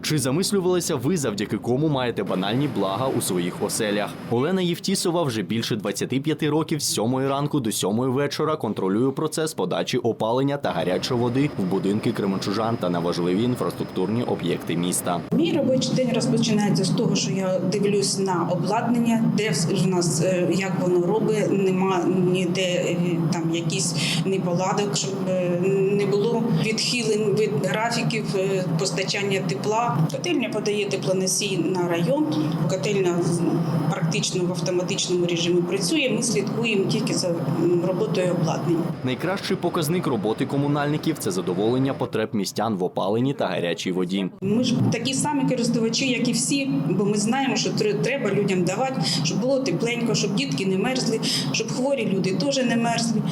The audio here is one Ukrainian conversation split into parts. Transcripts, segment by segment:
Чи замислювалися ви, завдяки кому маєте банальні блага у своїх оселях? Олена Євтісова вже більше 25 років з 7 ранку до 7 вечора контролює процес подачі опалення та гарячої води в будинки кременчужан та на важливі інфраструктурні об'єкти міста. Мій робочий день розпочинається з того, що я дивлюсь на обладнання, де в нас е, як воно робить, нема ніде е, там якісь неполадок, щоб е, не було відхилень від графіків е, постачання тепла. Котельня подає теплоносій на район. Котельня практично в автоматичному режимі працює. Ми слідкуємо тільки за роботою обладнання. Найкращий показник роботи комунальників це задоволення потреб містян в опаленні та гарячій воді. Ми ж такі самі користувачі, як і всі, бо ми знаємо, що треба людям давати, щоб було тепленько, щоб дітки не мерзли, щоб хворі люди теж не мерзли.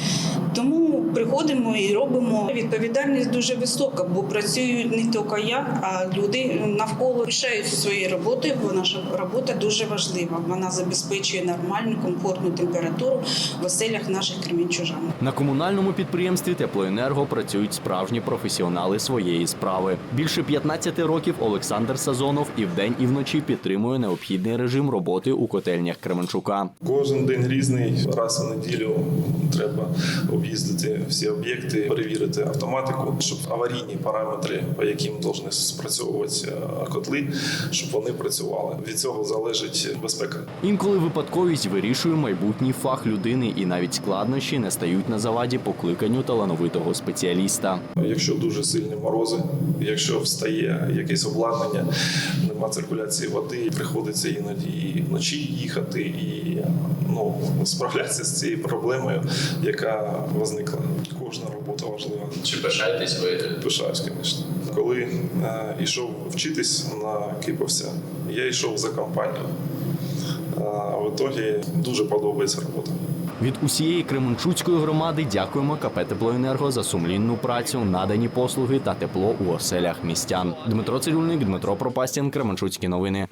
Тому приходимо і робимо. Відповідальність дуже висока, бо працюю не тільки я, а люди навколо пишаються своєю роботою, бо наша робота дуже важлива. Вона забезпечує нормальну, комфортну температуру в оселях наших кремінчужан. На комунальному підприємстві Теплоенерго працюють справжні професіонали своєї справи. Більше 15 років Олександр Сазонов і вдень, і вночі підтримує необхідний режим роботи у котельнях Кременчука. Кожен день різний. Раз у неділю треба об'їздити всі об'єкти, перевірити автоматику, щоб аварійні параметри, по яким повинні спрацьовувати е, котли, щоб вони працювали. Від цього залежить безпека. Інколи випадковість вирішує майбутній фах людини, і навіть складнощі не стають на заваді покликанню талановитого спеціаліста. Якщо дуже сильні морози, якщо встає якесь обладнання, нема циркуляції води, приходиться іноді і вночі їхати і ну, справлятися з цією проблемою, яка возникла. Кожна робота важлива. Чи пишаєтесь ви? Пишаюсь, звісно. Коли е, йшов вчитись на Киповся, я йшов за компанію. А в ітогі дуже подобається робота. Від усієї Кременчуцької громади дякуємо КП «Теплоенерго» за сумлінну працю, надані послуги та тепло у оселях містян. Дмитро Цирюльник, Дмитро Пропастін, Кременчуцькі новини.